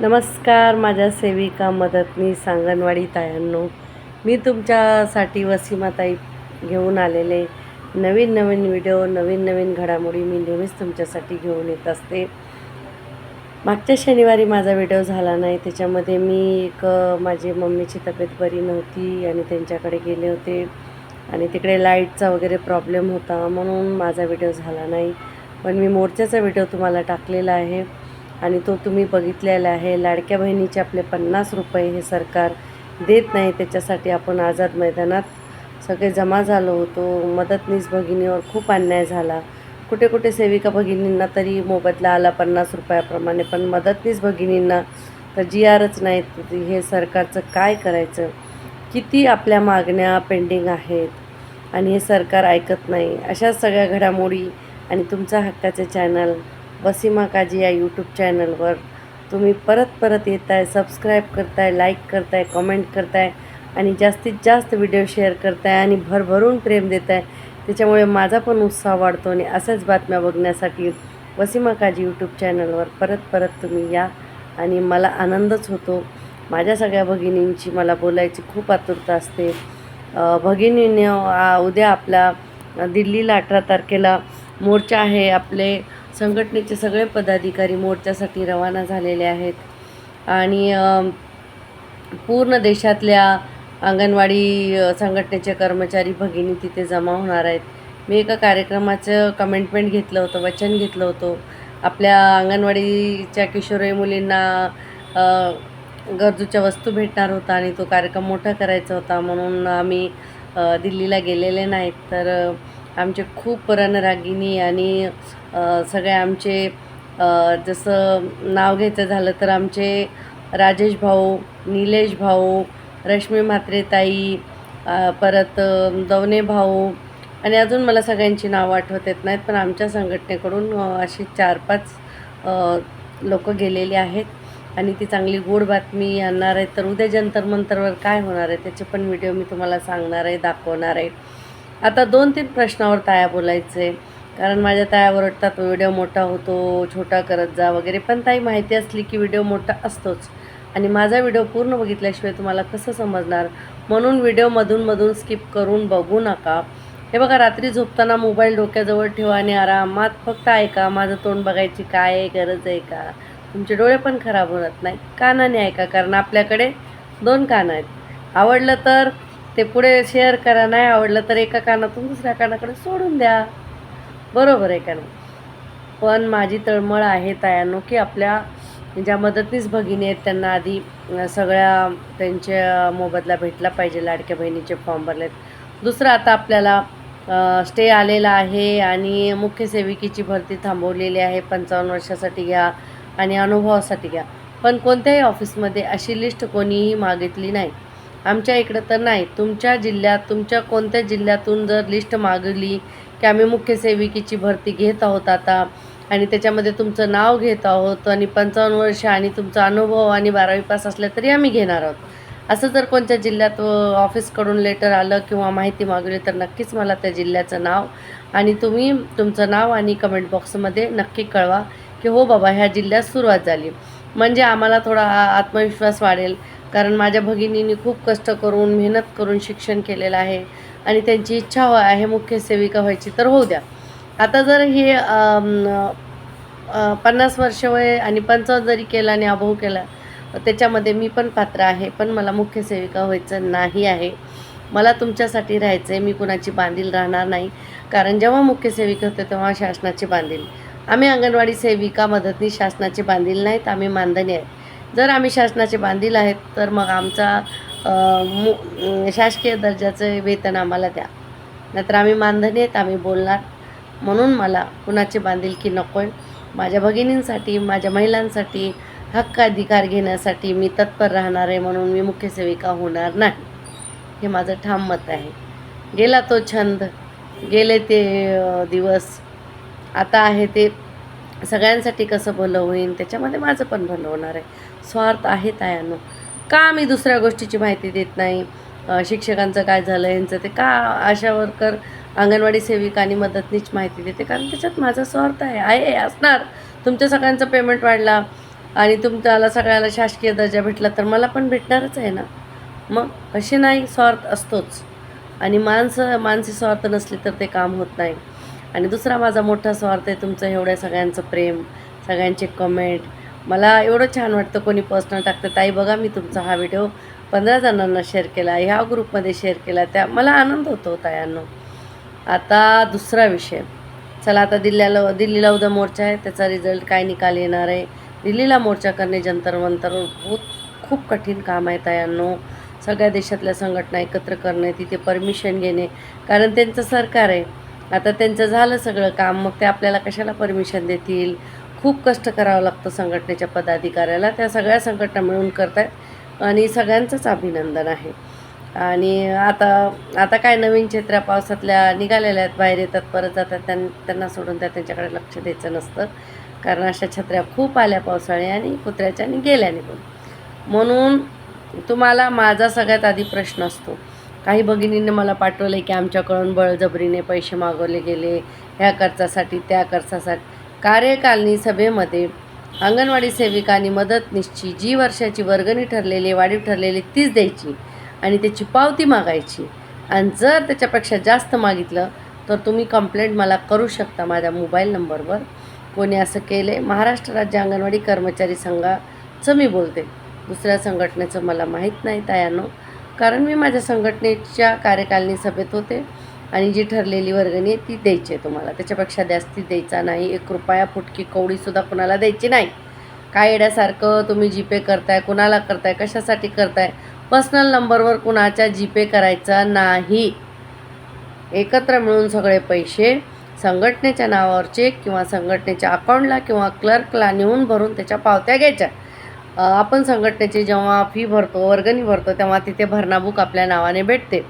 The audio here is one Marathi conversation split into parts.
नमस्कार माझ्या सेविका मदतनीस सांगणवाडी तायांनो. मी तुमच्यासाठी वसीमाताई घेऊन आलेले नवीन नवीन व्हिडिओ नवीन नवीन घडामोडी मी नेहमीच तुमच्यासाठी घेऊन येत असते. मागच्या शनिवारी माझा व्हिडिओ झाला नाही त्याच्यामध्ये मी एक माझी मम्मीची तब्येत बरी नव्हती आणि त्यांच्याकडे गेले होते. आणि तिकडे लाईटचा वगैरे प्रॉब्लेम होता म्हणून माझा व्हिडिओ झाला नाही. पण मी मोर्चाचा व्हिडिओ तुम्हाला टाकलेला आहे. आणि तो तुम्ही बघितलेला आहे. लाडक्या बहिणीचे आपले पन्नास रुपये हे सरकार देत नाही. त्याच्यासाठी आपण आझाद मैदानात सगळे जमा झालो होतो. मदतनीस भगिनीवर खूप अन्याय झाला. कुठे कुठे सेविका भगिनींना तरी मोबदला आला पन्नास रुपयाप्रमाणे. पण मदतनीस भगिनींना तर जी आरच नाहीत. हे सरकारचं काय करायचं? किती आपल्या मागण्या पेंडिंग आहेत? आणि हे सरकार ऐकत नाही. अशा सगळ्या घडामोडी आणि तुमचा हक्काचे चॅनल वसीमा काजी या यूट्यूब चॅनलवर तुम्ही परत परत येत आहे सबस्क्राईब करताय लाईक करताय कमेंट करताय आणि जास्तीत जास्त व्हिडिओ शेअर करताय आणि भरभरून प्रेम देत आहे त्याच्यामुळे माझा पण उत्साह वाढतो आणि अशाच बातम्या बघण्यासाठी वसीमा काजी यूट्यूब चॅनलवर परत परत तुम्ही या आणि मला आनंदच होतो. माझ्या सगळ्या भगिनींची मला बोलायची खूप आतुरता असते. भगिनीने उद्या आपला दिल्लीला अठरा तारखेला मोर्चा आहे आपले संघटनेचे सगळे पदाधिकारी मोर्चासाठी रवाना झालेले आहेत. आणि पूर्ण देशातल्या अंगणवाडी संघटनेचे कर्मचारी भगिनी तिथे जमा होणार आहेत. मी एका कार्यक्रमाचं कमेंटमेंट घेतलं होतं वचन घेतलं होतं. आपल्या अंगणवाडीच्या किशोरी मुलींना गरजूच्या वस्तू भेटणार होता आणि तो कार्यक्रम मोठा करायचा होता म्हणून आम्ही दिल्लीला गेलेले नाहीत. तर आमचे खूप रणरागिणी आणि सगळे आमचे जसं नाव घ्यायचं झालं तर आमचे राजेश भाऊ निलेश भाऊ रश्मी म्हात्रेताई परत दवने भाऊ आणि अजून मला सगळ्यांची नावं आठवत येत नाहीत पण आमच्या संघटनेकडून अशी चार पाच लोक गेलेली आहेत आणि ती चांगली गोड बातमी आणणार आहे तर उद्या जंतर मंतरवर काय होणार आहे त्याचे पण व्हिडिओ मी तुम्हाला सांगणार आहे दाखवणार आहे. आता दोन तीन प्रश्नावर ताया बोलायचं. आहे कारण माझ्या ताया ओरडतात व्हिडिओ मोठा होतो छोटा करत जा वगैरे. पण ताई माहिती असली की व्हिडिओ मोठा असतोच. आणि माझा व्हिडिओ पूर्ण बघितल्याशिवाय तुम्हाला कसं समजणार? म्हणून व्हिडिओमधून मधून स्किप करून बघू नका. हे बघा रात्री झोपताना मोबाईल डोक्याजवळ ठेवा आणि आरामात फक्त ऐका माझं तोंड बघायची काय गरज आहे का? तुमचे डोळे पण खराब होत नाही कानाने ऐका कारण आपल्याकडे दोन कानं आहेत. आवडलं तर ते पुढे शेअर करा नाही आवडलं तर एका कानातून दुसऱ्या कानाकडे सोडून द्या. बरोबर आहे का नाही? पण माझी तळमळ आहे तायांनो की आपल्या ज्या मदतनीस भगिनी आहेत त्यांना आधी सगळ्या त्यांच्या मोबदला भेटला पाहिजे लाडक्या बहिणीचे फॉर्म भरलेत. दुसरं आता आपल्याला स्टे आलेला आहे आणि मुख्य सेविकेची भरती थांबवलेली आहे. पंचावन्न वर्षासाठी घ्या आणि अनुभवासाठी घ्या. पण कोणत्याही ऑफिसमध्ये अशी लिस्ट कोणीही मागितली नाही. आमच्या इकडं तर नाही. तुमच्या जिल्ह्यात तुमच्या कोणत्या जिल्ह्यातून जर लिस्ट मागली की आम्ही मुख्य सेविकेची भरती घेत आहोत आता. आणि त्याच्यामध्ये तुमचं नाव घेत आहोत आणि पंचावन्न वर्ष आणि तुमचा अनुभव आणि बारावी पास असल्या तरी आम्ही घेणार आहोत. असं जर कोणत्या जिल्ह्यात ऑफिसकडून लेटर आलं किंवा माहिती मागवली तर नक्कीच मला त्या जिल्ह्याचं नाव आणि तुम्ही तुमचं नाव आणि कमेंट बॉक्समध्ये नक्की कळवा की हो बाबा ह्या जिल्ह्यात सुरुवात झाली. म्हणजे आम्हाला थोडा आत्मविश्वास वाढेल. कारण माझ्या भगिनींनी खूप कष्ट करून मेहनत करून शिक्षण केलेलं आहे. आणि त्यांची इच्छा हो- आहे मुख्य सेविका व्हायची तर होऊ द्या. आता जर हे पन्नास वर्ष वय आणि पंचावन्न जरी केला आणि अभाव केला त्याच्यामध्ये मी पण पात्र आहे पण मला मुख्य सेविका व्हायचं नाही आहे. मला तुमच्यासाठी राहायचं आहे मी कुणाची बांधील राहणार नाही. कारण जेव्हा मुख्य सेविका होते तेव्हा शासनाची बांधील. आम्ही अंगणवाडी सेविका मदतनीस शासनाची बांधील नाहीत आम्ही मानधनी आहेत जर आम्ही शासनाचे बांधील आहेत तर मग आमचा मु शासकीय दर्जाचं वेतन आम्हाला द्या. नाहीतर आम्ही मानधनी आहेत आम्ही बोलणार. म्हणून मला कुणाची बांधिलकी नको आहे माझ्या भगिनींसाठी माझ्या महिलांसाठी हक्क अधिकार घेण्यासाठी मी तत्पर राहणार आहे म्हणून मी मुख्य सेविका होणार नाही. हे माझं ठाम मत आहे. गेला तो छंद. गेले ते दिवस. आता आहे ते सगळ्यांसाठी कसं भलं होईल त्याच्यामध्ये माझं पण भलं होणार आहे. स्वार्थ आहे तायानो. का मी दुसऱ्या गोष्टीची माहिती देत नाही? शिक्षकांचं काय झालं यांचं ते का आशा वर्कर अंगणवाडी सेविका आणि मदतनीच माहिती देते? कारण त्याच्यात माझा स्वार्थ आहे. आहे असणार. तुमच्या सगळ्यांचं पेमेंट वाढला आणि तुमच्याला सगळ्याला शासकीय दर्जा भेटला तर मला पण भेटणारच आहे ना? मग असे नाही स्वार्थ असतोच. आणि माणसं मानसी स्वार्थ नसले तर ते काम होत नाही. आणि दुसरा माझा मोठा स्वार्थ आहे तुमचं एवढ्या सगळ्यांचं प्रेम सगळ्यांचे कमेंट मला एवढं छान वाटतं कोणी पर्सनल टाकतं. ताई बघा मी तुमचा हा व्हिडिओ पंधरा जणांना शेअर केला. ह्या ग्रुपमध्ये शेअर केला. त्या मला आनंद होतो तायांनो. आता दुसरा विषय. चला आता दिल्ल्याला दिल्लीला उद्या मोर्चा आहे. त्याचा रिझल्ट काय निकाल येणार आहे? दिल्लीला मोर्चा करणे जंतर मंतर बहुत खूप कठीण काम आहे तायांनो. सगळ्या देशातल्या संघटना एकत्र करणे तिथे परमिशन घेणे. कारण त्यांचं सरकार आहे. आता त्यांचं झालं सगळं काम. मग ते आपल्याला कशाला परमिशन देतील? खूप कष्ट करावं लागतं संघटनेच्या पदाधिकाऱ्याला. त्या सगळ्या संघटना मिळून करतायत आणि सगळ्यांचंच अभिनंदन आहे. आणि आता आता काय नवीन चित्र्या पावसातल्या निघालेल्या आहेत बाहेर येतात परत जातात त्यां त्यांना सोडून त्या त्यांच्याकडे लक्ष द्यायचं नसतं. कारण अशा छत्र्या खूप आल्या पावसाळे आणि कुत्र्याच्या आणि गेल्या निघून. म्हणून तुम्हाला माझा सगळ्यात आधी प्रश्न असतो. काही भगिनींनी मला पाठवलं आहे की आमच्याकडून बळजबरीने पैसे मागवले गेले ह्या खर्चासाठी त्या खर्चासाठी. कार्यकालनी सभेमध्ये अंगणवाडी सेविका आणि मदतनीसची जी वर्षाची वर्गणी ठरलेली वाढीव ठरलेली तीच द्यायची आणि त्याची पावती मागायची. आणि जर त्याच्यापेक्षा जास्त मागितलं तर तुम्ही कंप्लेंट मला करू शकता माझ्या मोबाईल नंबरवर. कोणी असं केले महाराष्ट्र राज्य अंगणवाडी कर्मचारी संघाचं मी बोलते. दुसऱ्या संघटनेचं मला माहीत नाही तयानो. कारण मी माझ्या संघटनेच्या कार्यकालिनी सभेत होते. आणि जी ठरलेली वर्गणी आहे ती द्यायची आहे तुम्हाला. त्याच्यापेक्षा जास्ती द्यायचा नाही. एक रुपया फुटकी कवडीसुद्धा कुणाला द्यायची नाही. काय येण्यासारखं तुम्ही जीपे करताय कुणाला करताय कशासाठी करताय? पर्सनल नंबरवर कुणाच्या जीपे करायचा नाही. एकत्र मिळून सगळे पैसे संघटनेच्या नावावर चेक किंवा संघटनेच्या अकाउंटला किंवा क्लर्कला नेऊन भरून त्याच्या पावत्या घ्यायच्या. आपण संघटनेची जेव्हा फी भरतो वर्गणी भरतो तेव्हा तिथे भरणा बुक आपल्या नावाने भेटते.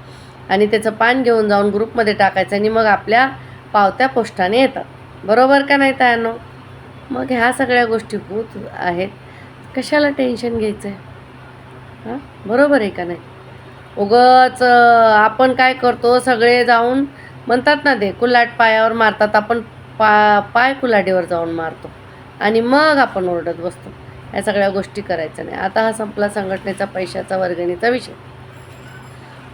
आणि त्याचं पान घेऊन जाऊन ग्रुपमध्ये टाकायचं आणि मग आपल्या पावत्या पोस्टाने येतात. बरोबर का नाही त्यानो मग ह्या सगळ्या गोष्टी होत आहेत. कशाला टेन्शन घ्यायचं आहे हां? बरोबर आहे का नाही? उगच आपण काय करतो सगळे जाऊन म्हणतात ना ते कुल्हाट पायावर मारतात आपण पा पाय कुलाटीवर जाऊन मारतो. आणि मग आपण ओरडत बसतो. या सगळ्या गोष्टी करायच्या नाही. आता हा संपला संघटनेचा पैशाचा वर्गणीचा विषय.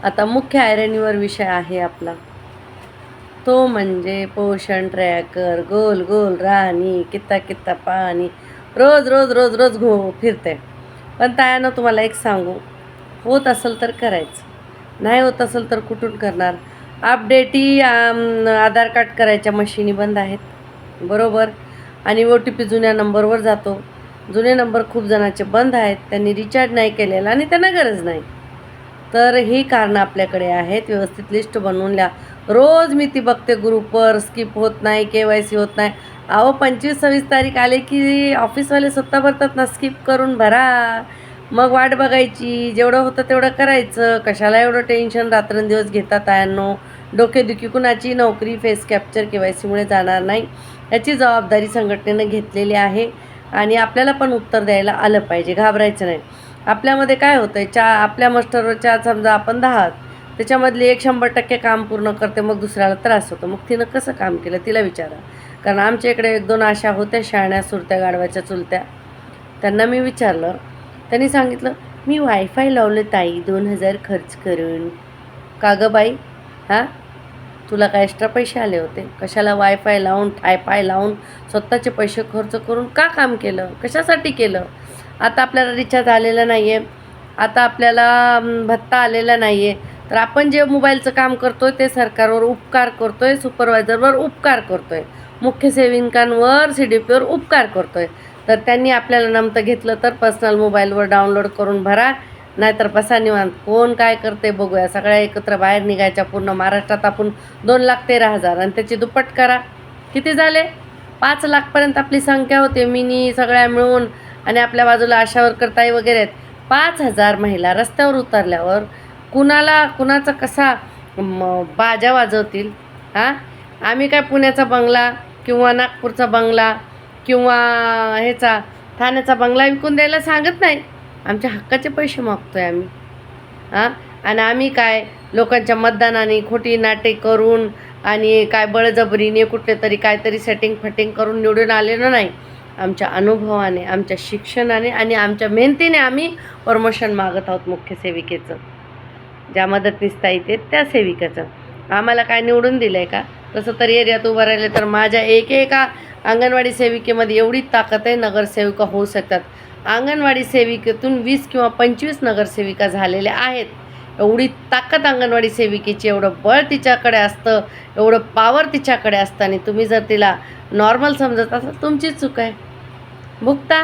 आता मुख्य आयरणीवर विषय आहे आपला. तो म्हणजे पोषण ट्रॅकर गोल गोल राणी कित्ता कित्ता पाणी रोज रोज रोज रोज घो फिरते. पण तायानं तुम्हाला एक सांगू. होत असेल तर करायचं. नाही होत असेल तर कुठून करणार? अपडेटी आधार कार्ड करायच्या मशीनी बंद आहेत. बरोबर? आणि ओ टी पी जुन्या नंबरवर जातो. जुने नंबर खूप जणांचे बंद आहेत. त्यांनी रिचार्ज नाही केलेला आणि त्यांना गरज नाही. तर ही कारणं आपल्याकडे आहेत. व्यवस्थित लिस्ट बनवून लिहा. रोज मी ती बघते ग्रुपवर स्किप होत नाही के वाय सी होत नाही. अहो पंचवीस सव्वीस तारीख आले की ऑफिसवाले स्वतः भरतात ना स्किप करून भरा. मग वाट बघायची जेवढं होतं तेवढं करायचं. कशाला एवढं टेन्शन रात्रंदिवस घेतात आयांनो? डोकेदुखी कुणाची? नोकरी फेस कॅप्चर के वाय सीमुळे जाणार नाही. याची जबाबदारी संघटनेनं घेतलेली आहे. आणि आपल्याला पण उत्तर द्यायला आलं पाहिजे. घाबरायचं नाही. आपल्यामध्ये काय होतं आहे चा आपल्या मास्टरच्या समजा आपण दहा आहात त्याच्यामधली एक शंभर टक्के काम पूर्ण करते मग दुसऱ्याला त्रास होतो. मग तिनं कसं काम केलं? तिला विचारा. कारण आमच्या इकडे एक दोन अशा होत्या शाळण्या सुरत्या गाडव्याच्या चुलत्या. त्यांना मी विचारलं. त्यांनी सांगितलं मी वायफाय लावलं ताई दोन हजार खर्च करून. का गं बाई? हां? तुला काय एक्स्ट्रा पैसे आले होते? कशाला वायफाय लावून टायफाय लावून स्वतःचे पैसे खर्च करून का काम केलं? कशासाठी केलं? आता आपल्याला रिचार्ज आलेला नाही आहे आता आपल्याला भत्ता आलेला नाही आहे तर आपण जे मोबाईलचं काम करतो आहे ते सरकारवर उपकार करतो आहे सुपरवायझरवर उपकार करतो आहे मुख्य सेविकांवर सी डी पीवर उपकार करतो आहे तर त्यांनी आपल्याला नमतं घेतलं तर पर्सनल मोबाईलवर डाउनलोड करून भरा. नाहीतर बसा निवांत. कोण काय करते बघूया. सगळ्या एकत्र बाहेर निघायच्या पूर्ण महाराष्ट्रात आपण दोन लाख तेरा हजार. आणि त्याची दुप्पट करा. किती झाले? पाच लाखपर्यंत आपली संख्या होते. मिनी सगळ्या मिळून आणि आपल्या बाजूला आशा वर्करताई वगैरे आहेत. पाच हजार महिला रस्त्यावर उतरल्यावर कुणाला कुणाचा कसा बाजा वाजवतील? हां? आम्ही काय पुण्याचा बंगला किंवा नागपूरचा बंगला किंवा ह्याचा ठाण्याचा बंगला विकून द्यायला सांगत नाही. आमच्या हक्काचे पैसे मागतोय आम्ही. हां? आणि आम्ही काय लोकांच्या मतदानाने खोटी नाटे करून आणि काय बळजबरीने कुठले तरी काहीतरी सेटिंग फटिंग करून निवडून आलेलो नाही. आमच्या अनुभवाने आमच्या शिक्षणाने आणि आमच्या मेहनतीने आम्ही प्रमोशन मागत आहोत मुख्य सेविकेचं. ज्या मदतनीस येते त्या सेविकेचं. आम्हाला काय निवडून दिलं आहे का? तसं तर एरियात उभं राहिले तर माझ्या एक एका अंगणवाडी सेविकेमध्ये एवढी ताकद आहे नगरसेविका होऊ शकतात. अंगणवाडी सेविकेतून वीस किंवा पंचवीस नगरसेविका झालेल्या आहेत. एवढी ताकद अंगणवाडी सेविकेची एवढं बळ तिच्याकडे असतं एवढं पावर तिच्याकडे असतं आणि तुम्ही जर तिला नॉर्मल समजत असाल तुमचीच चूक आहे. भुगता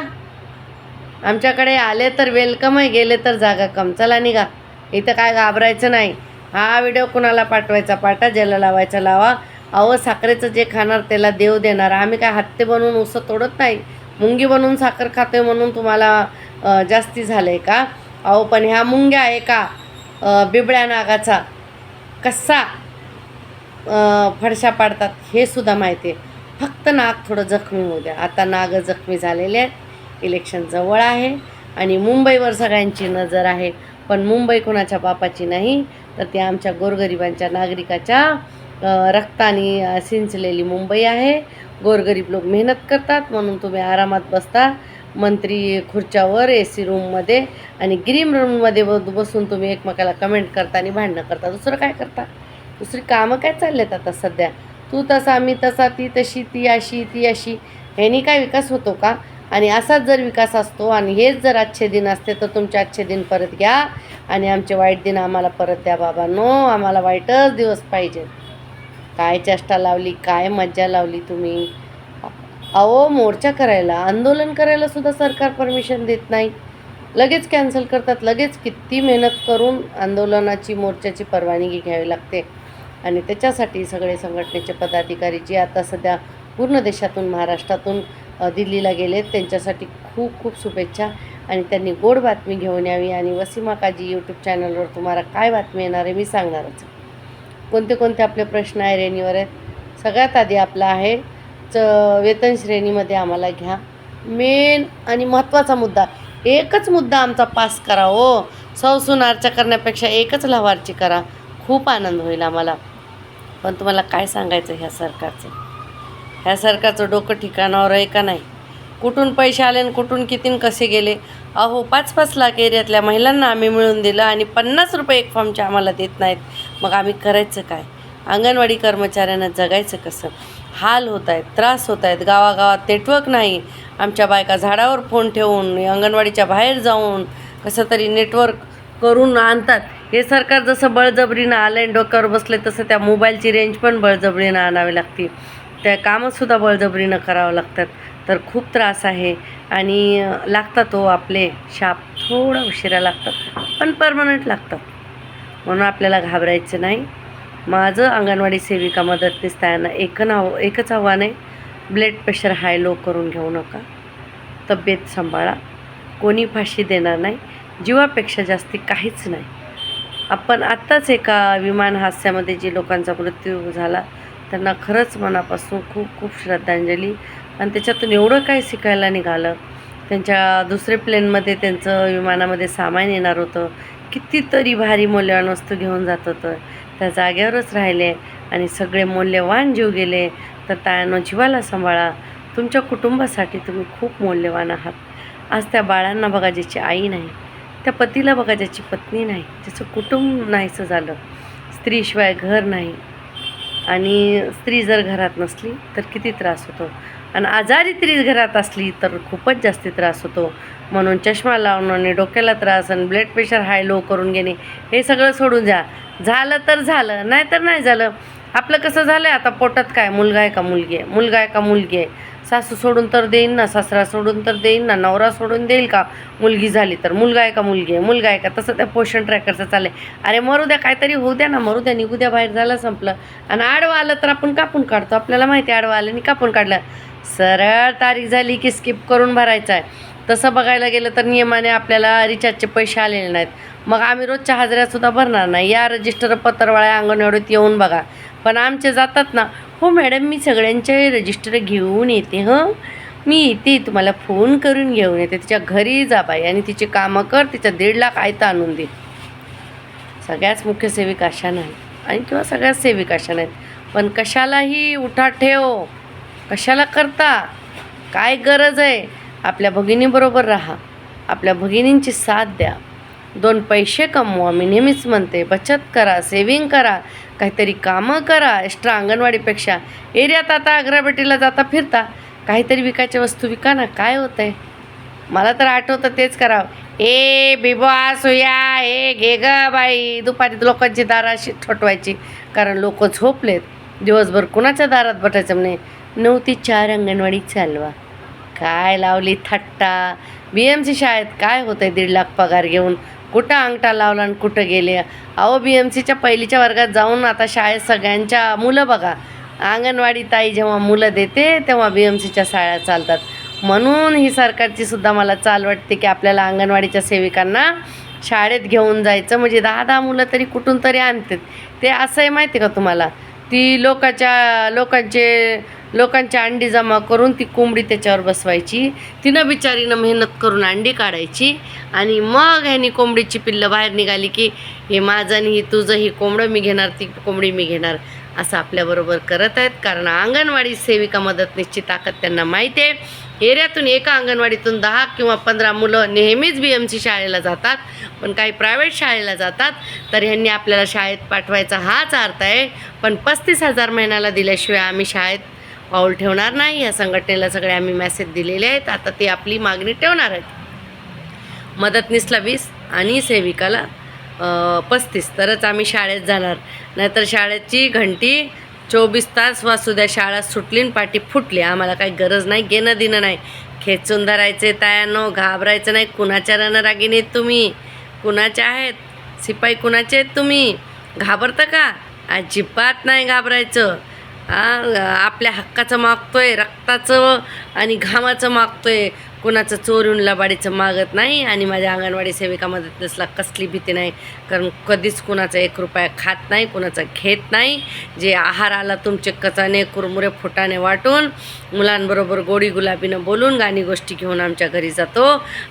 आमच्याकडे आले तर वेलकम आहे गेले तर जागा कम. चला निघा. इथं काय घाबरायचं नाही. हा व्हिडिओ कुणाला पाठवायचा? पाठा ज्याला लावायचा लावा. अहो साखरेचं जे खाणार त्याला देव देणार. आम्ही काय हत्ते बनवून उसं तोडत नाही? मुंगी बनवून साखर खातोय म्हणून तुम्हाला जास्ती झालं आहे का? अहो पण ह्या मुंग्या आहे का? बिबळ्या बिबड्या नागाचा. कसा फडशा पाडतात हे सुद्धा माहिती आहे. फक्त नाग थोडं जखमी होऊ द्या. आता नाग जखमी झालेले आहेत. इलेक्शन जवळ आहे आणि मुंबईवर सगळ्यांची नजर आहे. पण मुंबई कोणाच्या बापाची नाही तर ती आमच्या गोरगरिबांच्या नागरिकाच्या रक्ताने सिंचलेली मुंबई आहे. गोरगरीब लोक मेहनत करतात म्हणून तुम्ही आरामात बसता. मंत्री खुर्च्यावर ए सी रूममध्ये आणि ग्रीन रूममध्ये बसून तुम्ही एकमेकाला कमेंट करता आणि भांडणं करता. दुसरं काय करता? दुसरी कामं काय चाललेत आता सध्या? तू तसा मी तसा ती तशी ती अशी ती अशी. ह्यानी काय विकास होतो का? आणि असाच जर विकास असतो आणि हेच जर आजचे दिन असते तर तुमचे आजचे दिन परत घ्या आणि आमचे वाईट दिन आम्हाला परत द्या बाबांनो आम्हाला वाईटच दिवस पाहिजे. काय चेष्टा लावली काय मज्जा लावली तुम्ही? अहो मोर्चा करायला आंदोलन करायला सुद्धा सरकार परमिशन देत नाही. लगेच कॅन्सल करतात लगेच किती मेहनत करून आंदोलनाची मोर्चाची परवानगी घ्यावी लागते. आणि त्याच्यासाठी सगळे संघटनेचे पदाधिकारी जे आता सध्या पूर्ण देशातून महाराष्ट्रातून दिल्लीला गेले त्यांच्यासाठी खूप खूप शुभेच्छा. आणि त्यांनी गोड बातमी घेऊन यावी आणि वसीमा काजी यूट्यूब चॅनलवर तुम्हाला काय बातमी येणार आहे मी सांगणारच कोणते कोणते आपले प्रश्न आहे रेणीवर आहेत? सगळ्यात आधी आपला आहे च वेतन श्रेणीमध्ये आम्हाला घ्या. मेन आणि महत्त्वाचा मुद्दा एकच मुद्दा आमचा पास करा हो. सौसुनारच्या करण्यापेक्षा एकच लवारची करा. खूप आनंद होईल आम्हाला. पण तुम्हाला काय सांगायचं ह्या सरकारचं? ह्या सरकारचं डोकं ठिकाणावर आहे का नाही? कुठून पैसे आले आणि कुठून किती कसे गेले? अहो पाच पाच लाख एरियातल्या महिलांना आम्ही मिळून दिलं आणि पन्नास रुपये एक फॉर्मचे आम्हाला देत नाहीत. मग आम्ही करायचं काय? अंगणवाडी कर्मचाऱ्यांना जगायचं कसं? हाल होत आहेत त्रास होत आहेत. गावागावात नेटवर्क नाही. आमच्या बायका झाडावर फोन ठेवून अंगणवाडीच्या बाहेर जाऊन कसं तरी नेटवर्क करून आणतात. हे सरकार जसं बळजबरीनं आलं आहे डोक्यावर बसले तसं त्या मोबाईलची रेंज पण बळजबरीनं आणावी लागते. त्या कामंसुद्धा बळजबरीनं करावं लागतात. तर खूप त्रास आहे आणि लागतात हो आपले शाप. थोडा उशिरा लागतात पण परमनंट लागतात. म्हणून आपल्याला घाबरायचं नाही. माझं अंगणवाडी सेविका मदतनीस त्यांना एक नाव एकच आव्हान आहे. ब्लड प्रेशर हाय लो करून घेऊ नका. तब्येत सांभाळा. कोणी फाशी देणार नाही. जीवापेक्षा जास्ती काहीच नाही. आपण आत्ताच एका विमान हास्यामध्ये जी लोकांचा मृत्यू झाला त्यांना खरंच मनापासून खूप खूप श्रद्धांजली. आणि त्याच्यातून एवढं काय शिकायला निघालं. त्यांच्या दुसरे प्लेनमध्ये त्यांचं विमानामध्ये सामान येणार होतं. कितीतरी भारी मौल्यवान वस्तू घेऊन जात होतं. त्या जागेवरच राहिले आणि सगळे मौल्यवान जीव गेले. तर त्यानं जीवाला सांभाळा. तुमच्या कुटुंबासाठी तुम्ही खूप मौल्यवान आहात. आज त्या बाळांना बघा ज्याची आई नाही. त्या पतीला बघा ज्याची पत्नी नाही ज्याचं कुटुंब नाहीचं झालं स्त्रीशिवाय घर नाही. आणि स्त्री जर घरात नसली तर किती त्रास होतो. आणि आजारी स्त्री घरात असली तर खूपच जास्त त्रास होतो. म्हणून चष्मा लावणं आणि डोक्याला त्रास आणि ब्लड प्रेशर हाय लो करून घेणे हे सगळं सोडून द्या. झालं तर झालं नाही तर नाही झालं. आपलं कसं झालं आहे आता पोटात काय? मुलगा आहे का मुलगी आहे? मुलगा आहे का मुलगी आहे? सासू सोडून तर देईन ना सासरा सोडून तर देईन ना नवरा सोडून देईल का? मुलगी झाली तर. मुलगा आहे का? मुलगी आहे. मुलगा आहे का? तसं त्या पोषण ट्रॅकरचं चाललं आहे अरे मरू द्या काहीतरी होऊ द्या ना मरू द्या निघू द्या बाहेर झालं संपलं. आणि आडवं आलं तर आपण कापून काढतो. आपल्याला माहिती आहे आडवं आलं आणि कापून काढलं. सरळ तारीख झाली की स्किप करून भरायचं आहे. तसं बघायला गेलं तर नियमाने आपल्याला रिचार्जचे पैसे आलेले नाहीत. मग आम्ही रोजच्या हजऱ्यासुद्धा भरणार नाही. या रजिस्टर पत्रवाळ्या अंगणवाडीत येऊन बघा. पण आमचे जातात ना हो मॅडम मी सगळ्यांचे रजिस्टर घेऊन येते हं. मी येते तुम्हाला फोन करून घेऊन येते. तिच्या घरी जा बाई आणि तिची कामं कर. तिच्या दीड लाख आयतं आणून दे. सगळ्याच मुख्य सेविका अशा नाही आणि किंवा सगळ्याच सेविका अशा नाहीत. पण कशालाही उठा ठेव. कशाला करता? काय गरज आहे? आपल्या भगिनीबरोबर राहा. आपल्या भगिनींची साथ द्या. दोन पैसे कमवा. मी नेहमीच म्हणते बचत करा सेविंग करा काहीतरी कामं करा एक्स्ट्रा अंगणवाडीपेक्षा. एरियात आता अग्राबेटीला जाता फिरता काहीतरी विकायच्या वस्तू विका ना काय होतं आहे मला तर आठवतं तेच करावं. ए बिबा सुया ए घे ग बाई. दुपारी लोकांची दाराशी ठोटवायची कारण लोक झोपलेत. दिवसभर कुणाच्या दारात बटायचं म्हणे? नऊ ती चार अंगणवाडी चालवा. काय लावली थट्टा? बी एम सी शाळेत काय होतं आहे दीड लाख पगार घेऊन कुठं अंगठा लावला आणि कुठं गेले? अहो बी एम सीच्या पहिलीच्या वर्गात जाऊन आता शाळेत सगळ्यांच्या मुलं बघा. अंगणवाडी ताई जेव्हा मुलं देते तेव्हा बी एम सीच्या शाळा चालतात. म्हणून ही सरकारची सुद्धा मला चाल वाटते की आपल्याला अंगणवाडीच्या सेविकांना शाळेत घेऊन जायचं. म्हणजे दहा दहा मुलं तरी कुठून तरी आणतात. ते असं आहे माहिती का तुम्हाला? ती लोकाच्या लोकांचे लोकांची अंडी जमा करून ती कोंबडी त्याच्यावर बसवायची. तिनं बिचारीनं मेहनत करून अंडी काढायची आणि मग ह्यानी कोंबडीची पिल्लं बाहेर निघाली की हे माझं आणि ही तुझं ही कोंबडं मी घेणार ती कोंबडी मी घेणार. असं आपल्याबरोबर करत आहेत. कारण अंगणवाडी सेविका मदतनीसची ताकद त्यांना माहिती आहे. एरियातून एका अंगणवाडीतून दहा किंवा पंधरा मुलं नेहमीच बी एम सी शाळेला जातात. पण काही प्रायव्हेट शाळेला जातात. तर ह्यांनी आपल्याला शाळेत पाठवायचा हाच अर्थ आहे. पण पस्तीस हजार महिन्याला दिल्याशिवाय आम्ही शाळेत पाऊल ठेवणार नाही. या संघटनेला सगळे आम्ही मेसेज दिलेले आहेत. आता ते आपली मागणी ठेवणार आहेत. मदतनीसला वीस आणि सेविकाला पस्तीस. तरच आम्ही शाळेत जाणार. नाहीतर शाळेची घंटी चोवीस तास वाचू द्या शाळा सुटली आणि पाठी फुटली. आम्हाला काही गरज नाही घेणं देणं नाही. खेचून धरायचे तयानो घाबरायचं नाही. कुणाच्या रणरागिणी आहेत तुम्ही? कुणाच्या आहेत? शिपाई कुणाचे आहेत तुम्ही? घाबरता का? अजिबात नाही घाबरायचं. आपल्या हक्काचं मागतोय रक्ताचं आणि घामाचं मागतोय. कुणाचं चोरून लबाडीचं मागत नाही आणि माझ्या अंगणवाडी सेविका मदतनीसला कसली भीती नाही. कारण कधीच कुणाचा एक रुपया खात नाही कुणाचा घेत नाही. जे आहार आला तुमचे कचाने कुरमुरे फुटाने वाटून मुलांबरोबर गोडी गुलाबीनं बोलून गाणी गोष्टी घेऊन आमच्या घरी जातो.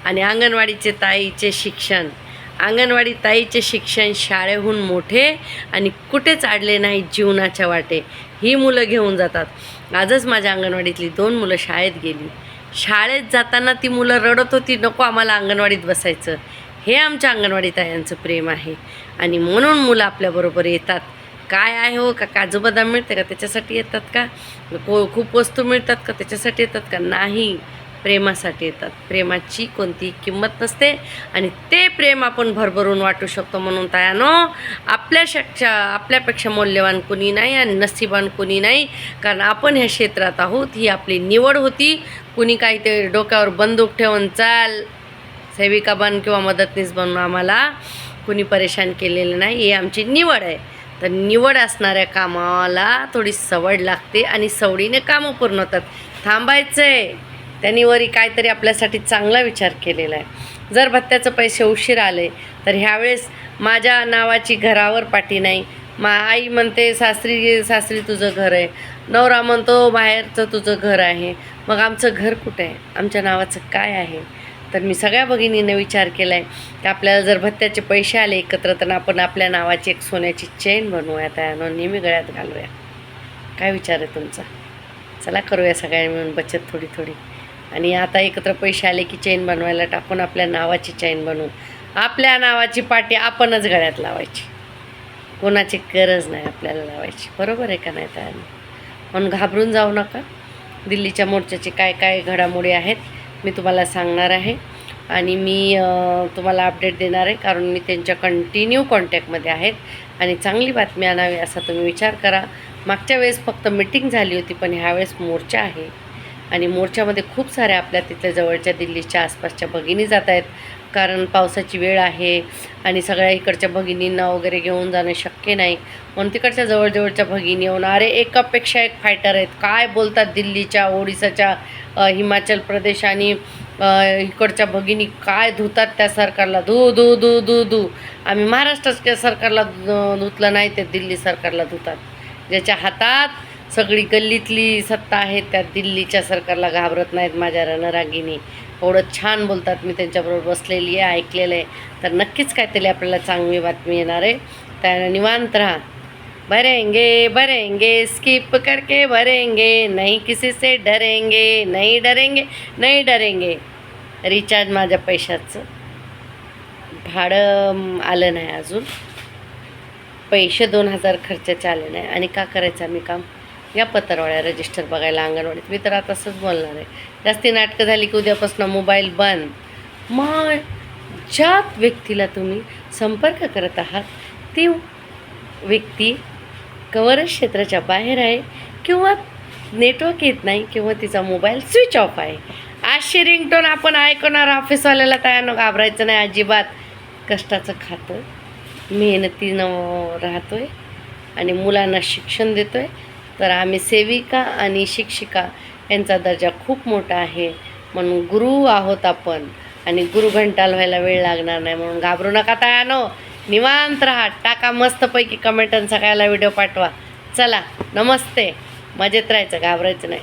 आणि अंगणवाडीचे ताईचे शिक्षण. अंगणवाडी ताईचे शिक्षण शाळेहून मोठे आणि कुठेच अडले नाही जीवनाच्या वाटे. ही मुलं घेऊन जातात. आजच माझ्या अंगणवाडीतली दोन मुलं शाळेत गेली. शाळेत जाताना ती मुलं रडत होती नको आम्हाला अंगणवाडीत बसायचं. हे आमच्या अंगणवाडी तायांचं प्रेम आहे. आणि म्हणून मुलं आपल्याबरोबर येतात. काय आहे हो? का काजू बदाम मिळते का? त्याच्यासाठी येतात का? को खूप वस्तू मिळतात का? त्याच्यासाठी येतात का? नाही. प्रेमासाठी येतात. प्रेमाची कोणती किंमत नसते आणि ते प्रेम आपण भरभरून वाटू शकतो म्हणून तयानो आपल्यापेक्षा आपल्यापेक्षा मौल्यवान कुणी नाही आणि नसीबान कोणी नाही. कारण आपण ह्या क्षेत्रात आहोत ही आपली निवड होती. कुणी काही ते डोक्यावर बंदूक ठेवून चाल सेविका बन किंवा मदतनीस बनून आम्हाला कुणी परेशान केलेलं नाही. ही आमची निवड आहे. तर निवड असणाऱ्या कामाला थोडी सवड लागते आणि सवडीने कामं पूर्ण होतात. थांबायचं आहे त्यांनी वरी काहीतरी आपल्यासाठी चांगला विचार केलेला आहे. जर भत्त्याचं पैसे उशीर आले तर ह्यावेळेस माझ्या नावाची घरावर पाठी नाही. मा आई म्हणते सासरी सासरी तुझं घर आहे. नवरा म्हणतो बाहेरचं तुझं घर आहे. मग आमचं घर कुठं आहे? आमच्या नावाचं काय आहे? तर मी सगळ्या भगिनीने विचार केला आहे की आपल्याला जर भत्त्याचे पैसे आले एकत्र तर आपण आपल्या नावाची एक सोन्याची चेन बनवूया त्यानं नेहमी गळ्यात घालूया काय विचार आहे तुमचा? चला करूया सगळ्यांनी मिळून बचत थोडी थोडी. आणि आता एकत्र पैसे आले की चेन बनवायला टाकून आपल्या नावाची चेन बनवून आपल्या नावाची पाटी आपणच गळ्यात लावायची. कोणाची गरज नाही आपल्याला लावायची. बरोबर आहे का नाही त्या म्हणून घाबरून जाऊ नका. दिल्लीच्या मोर्चाचे काय काय घडामोडी आहेत मी तुम्हाला सांगणार आहे. आणि मी तुम्हाला अपडेट देणार आहे कारण मी त्यांच्या कंटिन्यू कॉन्टॅक्टमध्ये आहेत. आणि चांगली बातमी आणावी असा तुम्ही विचार करा. मागच्या वेळेस फक्त मिटिंग झाली होती पण ह्यावेळेस मोर्चा आहे. आणि मोर्चामध्ये खूप साऱ्या आपल्या तिथल्या जवळच्या दिल्लीच्या आसपासच्या भगिनी जात आहेत. कारण पावसाची वेळ आहे आणि सगळ्या इकडच्या भगिनींना वगैरे घेऊन जाणं शक्य नाही. म्हणून तिकडच्या जवळजवळच्या भगिनी येऊन अरे एकापेक्षा एक फायटर आहेत. काय बोलतात दिल्लीच्या ओडिसाच्या हिमाचल प्रदेश आणि इकडच्या भगिनी? काय धुतात त्या सरकारला? धू धू धू धू धू. आम्ही महाराष्ट्राच्या सरकारला धु- धुतलं नाही ते दिल्ली सरकारला धुतात. ज्याच्या हातात सगळी गल्लीतली सत्ता आहे त्या दिल्लीच्या सरकारला घाबरत नाहीत माझ्या रणरागिनी एवढं छान बोलतात मी त्यांच्याबरोबर बसलेली आहे ऐकलेलं आहे. तर नक्कीच काहीतरी आपल्याला चांगली बातमी येणार आहे. त्या निवांत राहा. भरेंगे भरेंगे स्किप करके भरेंगे. नाही किसी से डरेंगे नाही डरेंगे नाही डरेंगे. रिचार्ज माझ्या पैशाचं. भाडं आलं नाही अजून. पैसे दोन हजार खर्चाचे आले नाही. आणि का करायचं आम्ही काम? या पत्रावळ्या रजिस्टर बघायला अंगणवाडीत. मी तर आता असंच बोलणार आहे. जास्ती नाटकं झाली की उद्यापासून मोबाईल बंद. मग ज्या व्यक्तीला तुम्ही संपर्क करत आहात ती व्यक्ती कवरेज क्षेत्राच्या बाहेर आहे किंवा नेटवर्क येत नाही किंवा तिचा मोबाईल स्विच ऑफ आहे. अशी रिंगटोन आपण ऐकणार ऑफिसवाल्याला तयार घाबरायचं नाही अजिबात. कष्टाचं खातं मेहनतीनं राहतो आहे आणि मुलांना शिक्षण देतो आहे तर आम्ही सेविका आणि शिक्षिका यांचा दर्जा खूप मोठा आहे. म्हणून गुरु आहोत आपण. आणि गुरु घंटाल व्हायला वेळ लागणार नाही. म्हणून घाबरू नका तयानो. निवांत राहा. टाका मस्तपैकी कमेंट आणि सगळ्याला व्हिडिओ पाठवा. चला नमस्ते. मजेत राहायचं घाबरायचं नाही.